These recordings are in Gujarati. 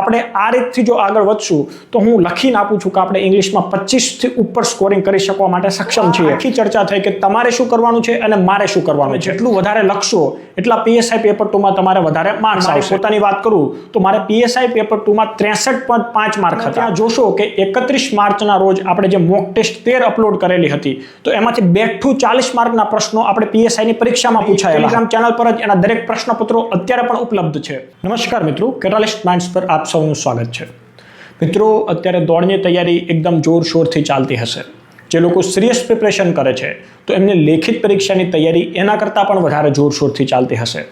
આપણે આ રીતથી જો આગળ વધશું તો હું લખીને આપું છું કે આપણે ઇંગ્લિશમાં પચીસથી ઉપર સ્કોરિંગ કરી શકવા માટે સક્ષમ છીએ. આખી ચર્ચા થઈ કે તમારે શું કરવાનું છે અને મારે શું કરવાનું છે. એટલું વધારે લખશો એટલા પીએસઆઈ પેપર ટુમાં તમારે વધારે માર્ક્સ આવશે. પોતાની વાત કરું તો મારે પીએસઆઈ પેપર ટુમાં ત્રેસઠ પોઈન્ટ પાંચ માર્ક હતા. જોશો કે એકત્રીસ માર્ચના રોજ આપણે જે મોક ટેસ્ટ તેર અપલોડ કરેલી હતી તો એમાંથી બેઠું ચાલીસ માર્કના પ્રશ્નો આપણે પીએસઆઈની પરીક્ષામાં પૂછાયેલા. ચેનલ પર જ એના દરેક પ્રશ્નપત્રો અત્યારે પણ ઉપલબ્ધ છે. નમસ્કાર મિત્રો કેટાલિસ્ટ માઇન્ડ્સ પર આપ સૌનું સ્વાગત છે. મિત્રો, અત્યારે દોડની તૈયારી એકદમ જોરશોરથી ચાલતી હશે. જે લોકો સિરિયસ પ્રિપરેશન કરે છે, તો એમને લેખિત પરીક્ષાની તૈયારી એના કરતાં પણ વધારે જોરશોરથી ચાલતી હશે.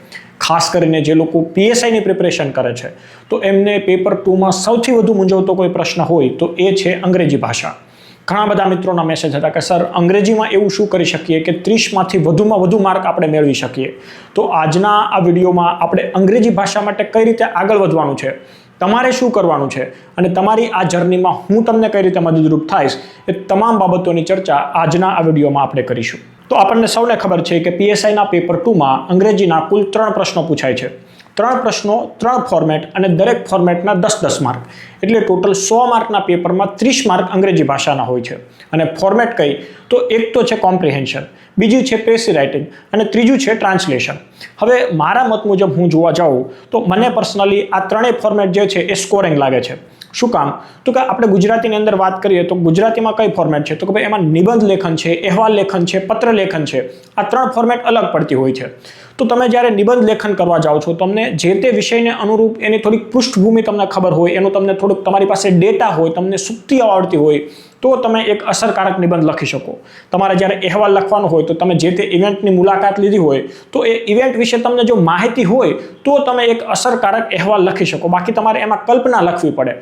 ખાસ કરીને જે લોકો પીએસઆઈની પ્રિપરેશન કરે છે, તો એમને પેપર ટુમાં સૌથી વધુ મૂંઝવતો કોઈ પ્રશ્ન હોય તો એ છે અંગ્રેજી ભાષા. ઘણા બધા મિત્રોના મેસેજ હતા કે સર અંગ્રેજીમાં એવું શું કરી શકીએ કે ત્રીસમાંથી વધુમાં વધુ માર્ક આપણે મેળવી શકીએ? તો આજના આ વિડીયોમાં આપણે અંગ્રેજી ભાષા માટે કઈ રીતે આગળ વધવાનું છે તમારે શું કરવાનું છે? અને તમારી આ જર્નીમાં હું તમને કઈ રીતે મદદરૂપ થઈશ એ તમામ બાબતોની ચર્ચા આજના આ વિડીયોમાં આપણે કરીશું. તો આપણને સૌને ખબર છે કે પીએસઆઈના પેપર ટુમાં અંગ્રેજીના કુલ ત્રણ પ્રશ્નો પૂછાય છે. ત્રણ પ્રશ્નો, ત્રણ ફોર્મેટ અને દરેક ફોર્મેટના દસ દસ માર્ક એટલે ટોટલ સો માર્કના પેપરમાં ત્રીસ માર્ક અંગ્રેજી ભાષાના હોય છે. અને ફોર્મેટ કઈ? તો એક તો છે કોમ્પ્રિહેન્શન બીજી છે પેસી રાઇટિંગ અને ત્રીજું છે ટ્રાન્સલેશન હવે મારા મત મુજબ હું જોવા જાઉં તો મને પર્સનલી આ ત્રણેય ફોર્મેટ જે છે એ સ્કોરિંગ લાગે છે. શું કામ? તો કે આપણે ગુજરાતીની અંદર વાત કરીએ તો ગુજરાતીમાં કઈ ફોર્મેટ છે? તો કે ભાઈ એમાં નિબંધ લેખન છે, અહેવાલ લેખન છે, પત્ર લેખન છે. આ ત્રણ ફોર્મેટ અલગ પડતી હોય છે. તો તમે જ્યારે નિબંધ લેખન કરવા જાઓ છો, તમને જે તે વિષયને અનુરૂપ એની થોડીક પૃષ્ઠભૂમિ તમને ખબર હોય, એનું તમને થોડુંક તમારી પાસે ડેટા હોય, તમને સુક્તિઓ આવડતી હોય તો તમે એક અસરકારક નિબંધ લખી શકો. તમારે જ્યારે અહેવાલ લખવાનો હોય તો તમે જે તે ઇવેન્ટની મુલાકાત લીધી હોય, તો એ ઇવેન્ટ વિશે તમને જો માહિતી હોય, તો તમે એક અસરકારક અહેવાલ લખી શકો. બાકી તમારે એમાં કલ્પના લખવી પડે.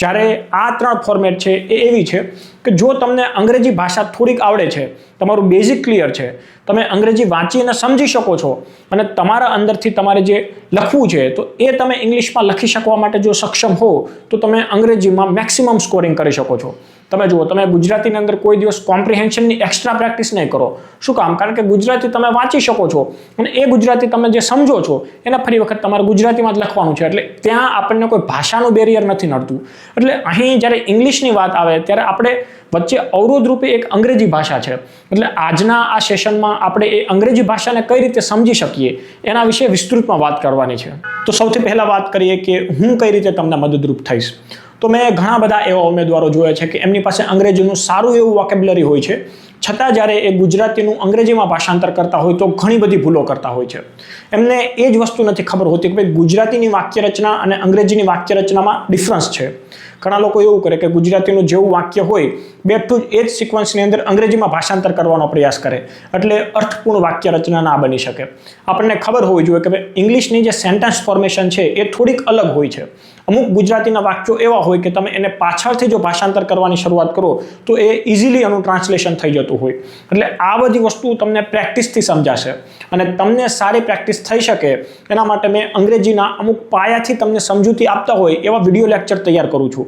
જ્યારે આ ત્રણ ફોર્મેટ છે એ એવી છે કે જો તમને અંગ્રેજી ભાષા થોડીક આવડે છે, તમારું બેઝિક ક્લિયર છે, તમે અંગ્રેજી વાંચીને સમજી શકો છો, અને તમારા અંદરથી તમારે જે લખવું છે, તો એ તમે ઇંગ્લિશમાં લખી શકવા માટે જો સક્ષમ હો, તો તમે અંગ્રેજીમાં મેક્સિમમ સ્કોરિંગ કરી શકો છો. તમે જુઓ, તમે ગુજરાતીની અંદર કોઈ દિવસ કોમ્પ્રિહેન્શનની એક્સ્ટ્રા પ્રેક્ટિસ નહીં કરો. શું કામ? કારણ કે ગુજરાતી તમે વાંચી શકો છો અને એ ગુજરાતી તમે જે સમજો છો, એને ફરી વખત તમારે ગુજરાતીમાં જ લખવાનું છે. એટલે ત્યાં આપણને કોઈ ભાષાનું બેરિયર નથી નડતું. એટલે અહીં જ્યારે ઇંગ્લિશની વાત આવે, ત્યારે આપણે વચ્ચે અવરોધરૂપે એક અંગ્રેજી ભાષા છે. એટલે આજના આ સેશનમાં આપણે એ અંગ્રેજી ભાષાને કઈ રીતે સમજી શકીએ, એના વિશે વિસ્તૃતમાં વાત કરવાની છે. તો સૌથી પહેલાં વાત કરીએ કે હું કઈ રીતે તમને મદદરૂપ થઈશ. તો મેં ઘણા બધા એવા ઉમેદવારો જોયા છે કે એમની પાસે અંગ્રેજીનું સારું એવું વોકેબ્યુલરી હોય છે. છતાં જ્યારે એ ગુજરાતીનું અંગ્રેજીમાં ભાષાંતર કરતા હોય તો ઘણી બધી ભૂલો કરતા હોય છે. એમને એ જ વસ્તુ નથી ખબર હોતી કે ભાઈ ગુજરાતીની વાક્ય રચના અને અંગ્રેજીની વાક્ય રચનામાં ડિફરન્સ છે. ઘણા લોકો એવું કરે કે ગુજરાતીનું જેવું વાક્ય હોય બેઠું જ એ જ સિક્વન્સની અંદર અંગ્રેજીમાં ભાષાંતર કરવાનો પ્રયાસ કરે. એટલે અર્થપૂર્ણ વાક્ય રચના ના બની શકે. આપણને ખબર હોવી જોઈએ કે ભાઈ, ઇંગ્લિશની જે સેન્ટેન્સ ફોર્મેશન છે, એ થોડીક અલગ હોય છે. અમુક ગુજરાતીના વાક્યો એવા હોય કે તમે એને પાછળથી જો ભાષાંતર કરવાની શરૂઆત કરો, તો એ ઇઝીલી એનું ટ્રાન્સલેશન થઈ જતું હોય. એટલે આ બધી વસ્તુ તમને પ્રેક્ટિસથી સમજાશે. અને તમને સારી પ્રેક્ટિસ થઈ શકે, એના માટે મેં અંગ્રેજીના અમુક પાયાથી તમને સમજૂતી આપતા હોય, એવા વીડિયો લેક્ચર તૈયાર કરું છું.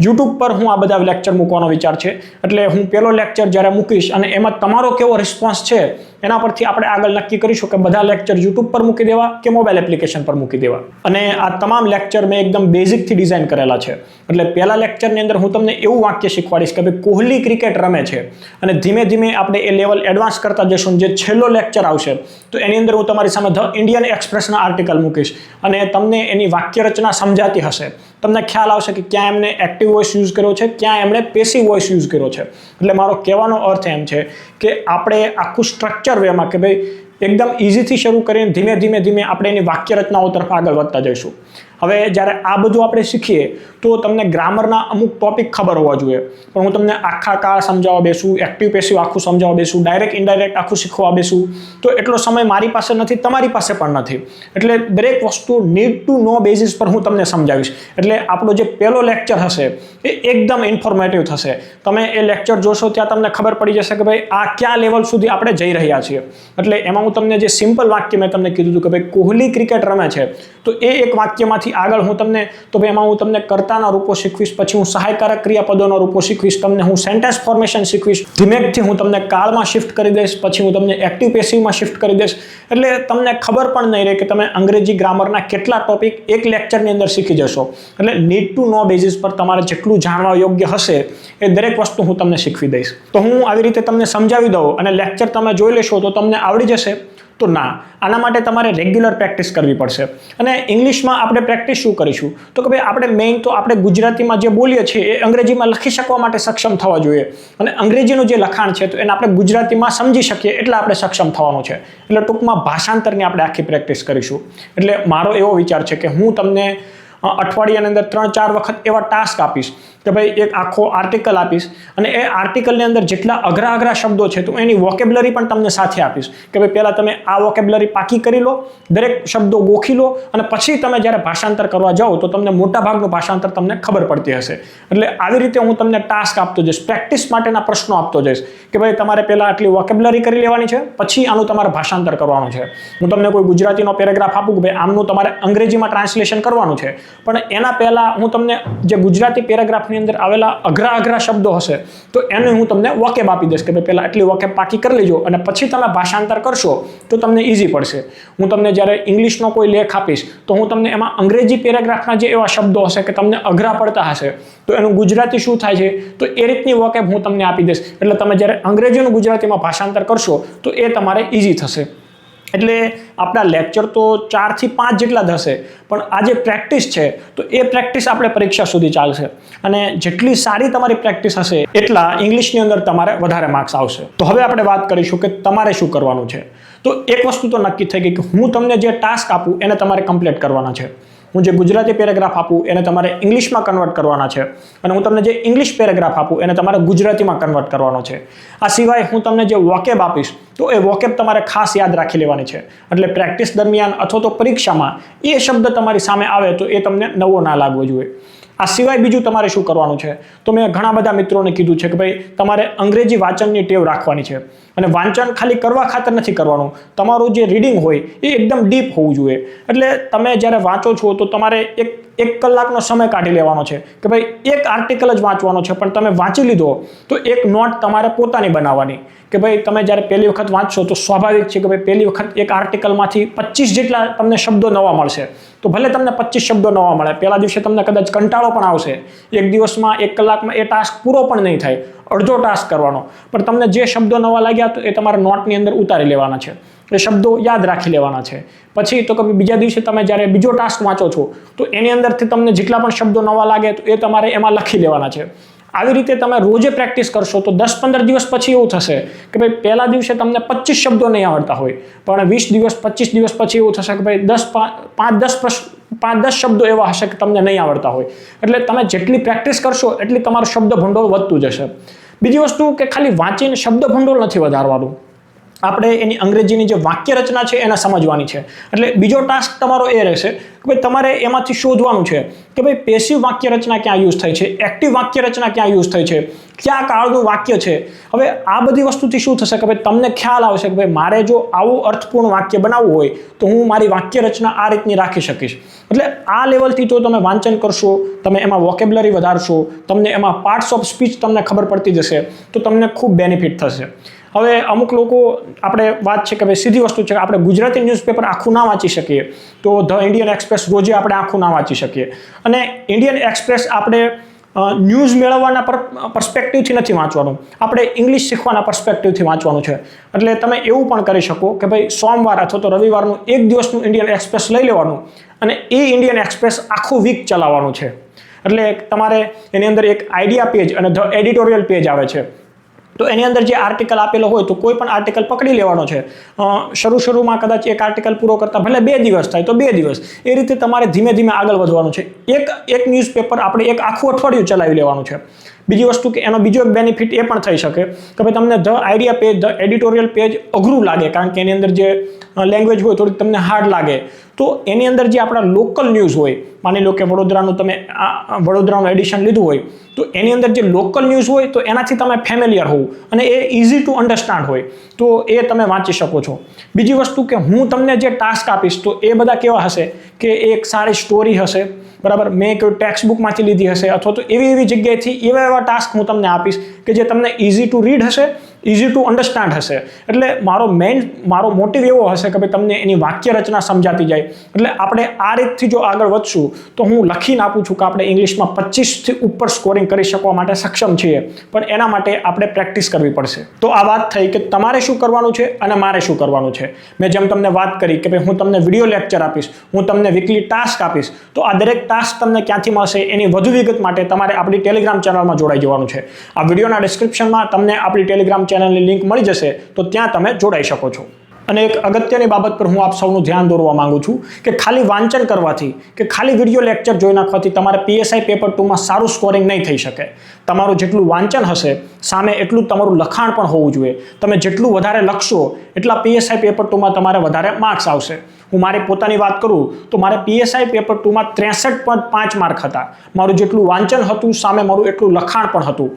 યુટ્યુબ પર હું આ બધા લેક્ચર મૂકવાનો વિચાર છે. એટલે હું પહેલો લેક્ચર જ્યારે મૂકીશ અને એમાં તમારો કેવો રિસ્પોન્સ છે, એના પરથી આપણે આગળ નક્કી કરીશું કે બધા લેક્ચર યુટ્યુબ પર મૂકી દેવા કે મોબાઈલ એપ્લિકેશન પર મૂકી દેવા. અને આ તમામ લેક્ચર મેં એકદમ બેઝિકથી ડિઝાઇન કરેલા છે. એટલે પહેલા લેક્ચરની અંદર હું તમને એવું વાક્ય શીખવાડીશ કે ભાઈ કોહલી ક્રિકેટ રમે છે. અને ધીમે ધીમે આપણે એ લેવલ એડવાન્સ કરતા જઈશું જે છેલ્લો લેક્ચર આવશે, તો એની અંદર હું તમારી સામે ધ ઇન્ડિયન એક્સપ્રેસના આર્ટિકલ મૂકીશ. અને તમને એની વાક્ય રચના સમજાતી હશે. તમને ખ્યાલ આવશે કે ક્યાં એમને એક્ટિવ વોઇસ યુઝ કર્યો છે, ક્યાં એમણે પેસિવ વોઇસ યુઝ કર્યો છે. એટલે મારો કહેવાનો અર્થ એમ છે કે આપણે આખું સ્ટ્રક્ચર વેમાં કે ભાઈ એકદમ ઇઝીથી શરૂ કરીને ધીમે ધીમે ધીમે આપણે એની વાક્ય રચનાઓ તરફ આગળ વધતા જઈશું. હવે જ્યારે આ બધું આપણે શીખીએ, તો તમને ગ્રામરના અમુક ટોપિક ખબર હોવા જોઈએ. પણ હું તમને આખા કા સમજાવવા બેસું એક્ટિવ પેસિવ આખું સમજાવવા બેસું ડાયરેક્ટ ઇનડાયરેક્ટ આખું શીખવા બેસું. તો એટલો સમય મારી પાસે નથી, તમારી પાસે પણ નથી. એટલે દરેક વસ્તુ નીડ ટુ નો બેઝિસ પર હું તમને સમજાવીશ. એટલે આપણો જે પહેલો લેક્ચર હશે, એ એકદમ ઇન્ફોર્મેટિવ થશે. તમે એ લેક્ચર જોશો, ત્યાં તમને ખબર પડી જશે કે ભાઈ, આ કયા લેવલ સુધી આપણે જઈ રહ્યા છીએ. એટલે એમાં હું તમને જે સિમ્પલ વાક્ય મેં તમને કીધું હતું કે ભાઈ, કોહલી ક્રિકેટ રમે છે. તો એ એક વાક્યમાંથી એમાંથી આગળ હું તમને, તો ભાઈ એમાં હું તમને કરતાના રૂપો શીખવીશ, પછી હું સહાયકારક ક્રિયાપદોના રૂપો શીખવીશ, તમને હું સેન્ટેન્સ ફોર્મેશન શીખવીશ, ધીમેકથી હું તમને કાળમાં શિફ્ટ કરી દઈશ, પછી હું તમને એક્ટિવ પેસિવમાં શિફ્ટ કરી દઈશ. એટલે તમને ખબર પણ નહીં રહે કે તમે અંગ્રેજી ગ્રામરના કેટલા ટોપિક એક લેક્ચરની અંદર શીખી જશો. એટલે નીડ ટુ નો બેઝિસ પર તમારે જેટલું જાણવા યોગ્ય હશે, એ દરેક વસ્તુ હું તમને શીખવી દઈશ. તો હું આવી રીતે તમને સમજાવી દઉં અને લેક્ચર તમે જોઈ લેશો તો તમને આવડી જશે. તો ના. આના માટે તમારે રેગ્યુલર પ્રેક્ટિસ કરવી પડશે. અને ઇંગ્લિશમાં આપણે પ્રેક્ટિસ શું કરીશું? તો કે ભાઈ, આપણે મેઇન તો આપણે ગુજરાતીમાં જે બોલીએ છીએ, એ અંગ્રેજીમાં લખી શકવા માટે સક્ષમ થવા જોઈએ. અને અંગ્રેજીનું જે લખાણ છે, તો એને આપણે ગુજરાતીમાં સમજી શકીએ એટલે આપણે સક્ષમ થવાનું છે. એટલે ટૂંકમાં ભાષાંતરની આપણે આખી પ્રેક્ટિસ કરીશું. એટલે મારો એવો વિચાર છે કે હું તમને અઠવાડિયાની અંદર ત્રણ ચાર વખત એવા ટાસ્ક આપીશ. કે ભાઈ એક આખો આર્ટિકલ આપીશ અને એ આર્ટિકલની અંદર જેટલા અઘરા અઘરા શબ્દો છે, તો એની વોકેબ્લરી પણ તમને સાથે આપીશ. કે ભાઈ પહેલાં તમે આ વોકેબ્લરી પાકી કરી લો, દરેક શબ્દો ગોખી લો અને પછી તમે જ્યારે ભાષાંતર કરવા જાઓ, તો તમને મોટાભાગનું ભાષાંતર તમને ખબર પડતી હશે. એટલે આવી રીતે હું તમને ટાસ્ક આપતો જઈશ પ્રેક્ટિસ માટેના પ્રશ્નો આપતો જઈશ. કે ભાઈ તમારે પહેલાં આટલી વોકેબ્લરી કરી લેવાની છે, પછી આનું તમારે ભાષાંતર કરવાનું છે. હું તમને કોઈ ગુજરાતીનો પેરેગ્રાફ આપું કે ભાઈ આમનું તમારે અંગ્રેજીમાં ટ્રાન્સલેશન કરવાનું છે. પણ એના પહેલાં હું તમને જે ગુજરાતી પેરેગ્રાફની અંદર આવેલા અઘરા અઘરા શબ્દો હશે, તો એને હું તમને વોકેબ આપી દઈશ કે ભાઈ પહેલાં એટલી વોકેબ પાકી કરી લેજો અને પછી તમે ભાષાંતર કરશો તો તમને ઇઝી પડશે. હું તમને જ્યારે ઇંગ્લિશનો કોઈ લેખ આપીશ, તો હું તમને એમાં અંગ્રેજી પેરેગ્રાફના જે એવા શબ્દો હશે કે તમને અઘરા પડતા હશે, તો એનું ગુજરાતી શું થાય છે, તો એ રીતની વોકેબ હું તમને આપી દઈશ. એટલે તમે જ્યારે અંગ્રેજીનું ગુજરાતીમાં ભાષાંતર કરશો, તો એ તમારે ઇઝી થશે. એટલે આપણા લેક્ચર તો ચારથી પાંચ જેટલા થશે પણ આ જે પ્રેક્ટિસ છે, તો એ પ્રેક્ટિસ આપણે પરીક્ષા સુધી ચાલશે. અને જેટલી સારી તમારી પ્રેક્ટિસ હશે, એટલા ઇંગ્લિશની અંદર તમારે વધારે માર્ક્સ આવશે. તો હવે આપણે વાત કરીશું કે તમારે શું કરવાનું છે. તો એક વસ્તુ તો નક્કી થઈ ગઈ કે હું તમને જે ટાસ્ક આપું, એને તમારે કમ્પ્લીટ કરવાના છે. હું જે ગુજરાતી પેરેગ્રાફ આપું, એને તમારે ઇંગ્લિશમાં કન્વર્ટ કરવાના છે. અને હું તમને જે ઇંગ્લિશ પેરેગ્રાફ આપું, એને તમારે ગુજરાતીમાં કન્વર્ટ કરવાનો છે. આ સિવાય હું તમને જે વોકેબ આપીશ, તો એ વોકેબ તમારે ખાસ યાદ રાખી લેવાની છે. એટલે પ્રેક્ટિસ દરમિયાન અથવા તો પરીક્ષામાં એ શબ્દ તમારી સામે આવે તો એ તમને નવો ના લાગવો જોઈએ. આ સિવાય બીજું તમારે શું કરવાનું છે? તો મેં ઘણા બધા મિત્રોને કીધું છે કે ભાઈ, તમારે અંગ્રેજી વાંચનની ટેવ રાખવાની છે. અને વાંચન ખાલી કરવા ખાતર નથી કરવાનું. તમારું જે રીડિંગ હોય એ એકદમ ડીપ હોવું જોઈએ. એટલે તમે જ્યારે વાંચો છો તો તમારે એક એક કલાકનો સમય કાઢી લેવાનો છે કે ભાઈ એક આર્ટિકલ જ વાંચવાનો છે, પણ તમે વાંચી લીધો તો એક નોટ તમારે પોતાની બનાવવાની. કે ભાઈ તમે જ્યારે પહેલી વખત વાંચશો તો સ્વાભાવિક છે કે ભાઈ પહેલી વખત એક આર્ટિકલમાંથી પચીસ જેટલા તમને શબ્દો નવા મળશે. તો ભલે તમને પચીસ શબ્દો નવા મળે, પહેલા દિવસે તમને કદાચ કંટાળો પણ આવશે. એક દિવસમાં એક કલાકમાં એ ટાસ્ક પૂરો પણ નહીં થાય. અડધો ટાસ્ક કરવાનો. પણ તમને જે શબ્દો નવા લાગ્યા તો એ તમારા નોટની અંદર ઉતારી લેવાના છે. એ શબ્દો યાદ રાખી લેવાના છે. પછી તો કે બીજા દિવસે તમે જ્યારે બીજો ટાસ્ક વાંચો છો, તો એની અંદરથી તમને જેટલા પણ શબ્દો નવા લાગે તો એ તમારે એમાં લખી લેવાના છે. આવી રીતે તમે રોજે પ્રેક્ટિસ કરશો તો દસ પંદર દિવસ પછી એવું થશે કે ભાઈ પહેલા દિવસે તમને પચીસ શબ્દો નહીં આવડતા હોય. પણ વીસ દિવસ પચીસ દિવસ પછી એવું થશે કે ભાઈ દસ પાંચ, દસ પાંચ દસ શબ્દો એવા હશે કે તમને નહીં આવડતા હોય. એટલે તમે જેટલી પ્રેક્ટિસ કરશો એટલી તમારું શબ્દ ભંડોળ વધતું જશે. બીજી વસ્તુ કે ખાલી વાંચીને શબ્દ ભંડોળ નથી વધારવાનું. આપણે એની અંગ્રેજીની જે વાક્ય રચના છે એને સમજવાની છે. એટલે બીજો ટાસ્ક તમારો એ રહેશે કે ભાઈ તમારે એમાંથી શોધવાનું છે કે ભાઈ પેસિવ વાક્ય રચના ક્યાં યુઝ થઈ છે એક્ટિવ વાક્ય રચના ક્યાં યુઝ થઈ છે, ક્યાં કાળનું વાક્ય છે. હવે આ બધી વસ્તુથી શું થશે કે ભાઈ તમને ખ્યાલ આવશે કે ભાઈ મારે જો આવું અર્થપૂર્ણ વાક્ય બનાવવું હોય તો હું મારી વાક્ય રચના આ રીતની રાખી શકીશ. એટલે આ લેવલથી જો તમે વાંચન કરશો, તમે એમાં વોકેબ્લરી વધારશો, તમને એમાં પાર્ટ્સ ઓફ સ્પીચ તમને ખબર પડતી જશે, તો તમને ખૂબ બેનિફિટ થશે. હવે અમુક લોકો, આપણે વાત છે કે ભાઈ સીધી વસ્તુ છે કે આપણે ગુજરાતી ન્યૂઝપેપર આખું ના વાંચી શકીએ. તો ધ ઇન્ડિયન એક્સપ્રેસ રોજે આપણે આખું ના વાંચી શકીએ. અને ઇન્ડિયન એક્સપ્રેસ આપણે ન્યૂઝ મેળવવાના પર પર્સપેક્ટિવથી નથી વાંચવાનું. આપણે ઇંગ્લિશ શીખવાના પર્સપેક્ટિવથી વાંચવાનું છે. એટલે તમે એવું પણ કરી શકો કે ભાઈ સોમવાર અથવા તો રવિવારનું એક દિવસનું ઇન્ડિયન એક્સપ્રેસ લઈ લેવાનું અને એ ઇન્ડિયન એક્સપ્રેસ આખું વીક ચલાવવાનું છે. એટલે તમારે એની અંદર એક આઈડિયા પેજ અને ધ એડિટોરિયલ પેજ આવે છે. તો એની અંદર જે આર્ટિકલ આપેલો હોય તો કોઈ પણ આર્ટિકલ પકડી લેવાનો છે. શરૂ શરૂમાં કદાચ એક આર્ટિકલ પૂરો કરતા ભલે બે દિવસ થાય તો બે દિવસ. એ રીતે તમારે ધીમે ધીમે આગળ વધવાનું છે. એક એક ન્યૂઝપેપર આપણે એક આખું અઠવાડિયું ચલાવી લેવાનું છે. બીજી વસ્તુ કે એનો બીજો એક બેનિફિટ એ પણ થઈ શકે કે ભાઈ તમને the idea page the editorial page અઘરું લાગે કારણ કે એની અંદર જે લેંગ્વેજ હોય થોડીક તમને હાર્ડ લાગે. તો એની અંદર જે આપણા લોકલ ન્યૂઝ હોય, માની લો કે વડોદરાનું તમે આ વડોદરાનું એડિશન લીધું હોય, તો એની અંદર જે લોકલ ન્યૂઝ હોય, તો એનાથી તમે ફેમિલિયર હોવ અને એ ઇઝી ટુ અન્ડરસ્ટાન્ડ હોય. તો એ તમે વાંચી શકો છો. બીજી વસ્તુ કે હું તમને જે ટાસ્ક આપીશ, તો એ બધા કેવા હશે? કે એક સારી સ્ટોરી હશે, બરાબર? મેં કોઈ ટેક્સ્ટ બુકમાંથી લીધી હશે અથવા તો એવી એવી જગ્યાએથી એવા એવા ટાસ્ક હું તમને આપીશ કે જે તમને ઇઝી ટુ રીડ હશે ઇઝી ટુ અન્ડરસ્ટાન્ડ હશે. એટલે મારો મેઇન મારો મોટિવ એવો હશે કે ભાઈ તમને એની વાક્ય રચના સમજાતી જાય. એટલે આપણે આ રીતથી જો આગળ વધશું, તો હું લખીને આપું છું કે આપણે ઇંગ્લિશમાં પચીસથી ઉપર સ્કોરિંગ કરી શકવા માટે સક્ષમ છીએ. પણ એના માટે આપણે પ્રેક્ટિસ કરવી પડશે. તો આ વાત થઈ કે તમારે શું કરવાનું છે અને મારે શું કરવાનું છે. મેં જેમ તમને વાત કરી કે ભાઈ હું તમને વીડિયો લેક્ચર આપીશ, હું તમને વીકલી ટાસ્ક આપીશ, તો આ દરેક ટાસ્ક તમને ક્યાંથી મળશે એની વધુ વિગત માટે તમારે આપણી ટેલિગ્રામ ચેનલમાં જોડાઈ જવાનું છે. આ વિડીયોના ડિસ્ક્રિપ્શનમાં તમને આપણી ટેલિગ્રામ ચેનલની લિંક મળી જશે, તો ત્યાં તમે જોડાઈ શકો છો. અને એક અગત્યની બાબત પર હું આપ સૌનું ધ્યાન દોરવા માંગુ છું કે ખાલી વાંચન કરવાથી, કે ખાલી વીડિયો લેક્ચર જોઈ નાખવાથી તમારે પીએસઆઈ પેપર ટુમાં સારું સ્કોરિંગ નહીં થઈ શકે. તમારું જેટલું વાંચન હશે, સામે એટલું તમારું લખાણ પણ હોવું જોઈએ. તમે જેટલું વધારે લખશો, એટલા પીએસઆઈ પેપર ટુમાં તમારે વધારે માર્ક્સ આવશે. હું મારી પોતાની વાત કરું, તો મારે પીએસઆઈ પેપર ટુમાં ત્રેસઠ પોઈન્ટ પાંચ માર્ક હતા. મારું જેટલું વાંચન હતું, સામે મારું એટલું લખાણ પણ હતું.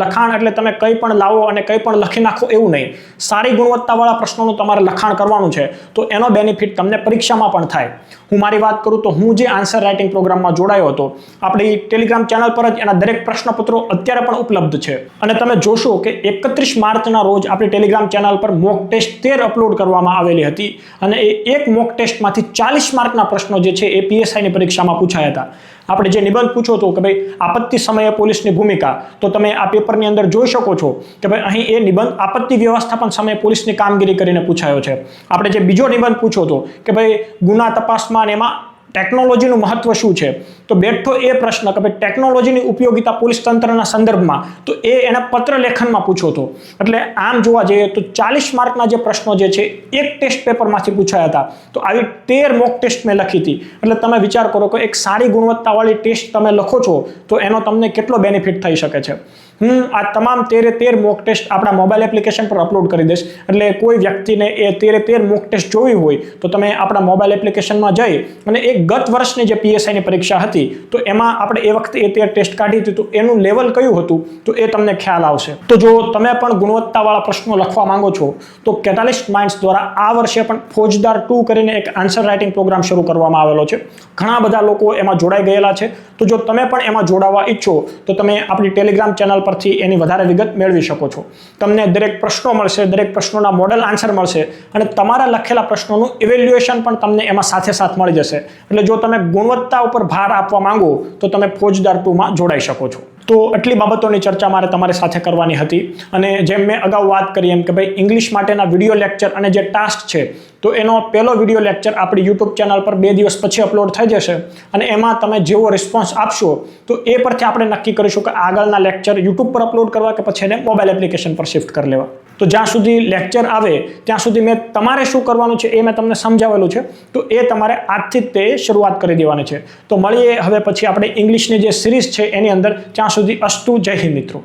લખાણ એટલે તમે કંઈ પણ લાવો અને કંઈ પણ લખી નાખો એવું નહીં. સારી ગુણવત્તાવાળા પ્રશ્નોનું તમારે લખાણ કરવાનું છે, તો એનો બેનિફિટ તમને પરીક્ષામાં પણ થાય. હું મારી વાત કરું તો હું જે આન્સર રાઇટિંગ પ્રોગ્રામમાં જોડાયો હતો, આપણી ટેલિગ્રામ ચેનલ પર જ એના દરેક પ્રશ્નપત્રો અત્યારે પણ ઉપલબ્ધ છે. અને તમે જોશો કે એકત્રીસ માર્ચના રોજ આપણી ટેલિગ્રામ ચેનલ પર મોક ટેસ્ટ તેર અપલોડ કરવામાં આવેલી હતી. અને એ એક મોક ટેસ્ટમાંથી ચાલીસ માર્કના પ્રશ્નો જે છે એ પીએસઆઈની પરીક્ષામાં પૂછાયા હતા. આપણે જે નિબંધ પૂછો હતો કે ભાઈ આપત્તિ સમયે પોલીસની ભૂમિકા, તો તમે આ પેપરની અંદર જોઈ શકો છો કે ભાઈ અહીં એ નિબંધ આપત્તિ વ્યવસ્થાપન સમયે પોલીસની કામગીરી કરીને પૂછાયો છે. આપણે જે બીજો નિબંધ પૂછો હતો કે ભાઈ ગુના તપાસમાં એમાં ટેકનોલોજીનું મહત્વ શું છે? તો બેઠો એ પ્રશ્ન કે ભાઈ ટેકનોલોજીની ઉપયોગિતા પોલીસ તંત્રના સંદર્ભમાં, તો એ એને પત્ર લેખનમાં પૂછ્યો હતો એટલે આમ જોવા જઈએ તો ચાલીસ માર્કના જે પ્રશ્નો જે છે, એક ટેસ્ટ પેપરમાંથી પૂછાયા હતા. તો આવી તેર મોક ટેસ્ટ મેં લખી હતી. એટલે તમે વિચાર કરો કે એક સારી ગુણવત્તાવાળી ટેસ્ટ તમે લખો છો, તો એનો તમને કેટલો બેનિફિટ થઈ શકે છે? હું આ તમામ તેરે તેર મોક ટેસ્ટ આપણા મોબાઈલ એપ્લિકેશન પર અપલોડ કરી દઈશ. એટલે કોઈ વ્યક્તિને એ તેરે તેર મોક ટેસ્ટ જોવી હોય, તો તમે આપણા મોબાઈલ એપ્લિકેશનમાં જઈ અને એક ગત વર્ષની જે પીએસઆઈની પરીક્ષા હતી, તો એમાં આપણે એ વખતે એ તેર ટેસ્ટ કાઢી હતી, તો એનું લેવલ કયું હતું, તો એ તમને ખ્યાલ આવશે. તો જો તમે પણ ગુણવત્તાવાળા પ્રશ્નો લખવા માંગો છો, તો કેટાલિસ્ટ માઇન્ડ્સ દ્વારા આ વર્ષે પણ ફોજદાર ટુ કરીને એક આન્સર રાઇટિંગ પ્રોગ્રામ શરૂ કરવામાં આવેલો છે. ઘણા બધા લોકો એમાં જોડાઈ ગયેલા છે. તો જો તમે પણ એમાં જોડાવા ઈચ્છો, તો તમે આપણી ટેલિગ્રામ ચેનલ પરથી એની વધારે વિગત મેળવી શકો છો. તમને દરેક પ્રશ્નો મળશે, દરેક પ્રશ્નોના મોડલ આન્સર મળશે અને તમારા લખેલા પ્રશ્નોનું ઇવેલ્યુએશન પણ તમને એમાં સાથે સાથ મળી જશે. એટલે જો તમે ગુણવત્તા ઉપર ભાર આપવા માંગો, તો તમે ફોજદાર ટુમાં જોડાઈ શકો છો. તો આટલી બાબતોની ચર્ચા મારે તમારી સાથે કરવાની હતી. અને જેમ મેં અગાઉ વાત કરી એમ કે ભાઈ ઇંગ્લિશ માટેના વીડિયો લેક્ચર અને જે ટાસ્ક છે, તો એનો પહેલો વીડિયો લેક્ચર આપણી યુટ્યુબ ચેનલ પર બે દિવસ પછી અપલોડ થઈ જશે. અને એમાં તમે જેવો રિસ્પોન્સ આપશો, તો એ પરથી આપણે નક્કી કરીશું કે આગળના લેક્ચર યુટ્યુબ પર અપલોડ કરવા કે પછી એને મોબાઈલ એપ્લિકેશન પર શિફ્ટ કરી લેવા. તો જ્યાં સુધી લેક્ચર આવે, ત્યાં સુધી મેં તમારે શું કરવાનું છે એ મેં તમને સમજાવેલું છે. તો એ તમારે આજથી જ તે શરૂઆત કરી દેવાની છે. તો મળીએ હવે પછી આપણે ઇંગ્લિશની જે સિરીઝ છે એની અંદર. ત્યાં સુધી અસ્તુ જય હિન્દ મિત્રો.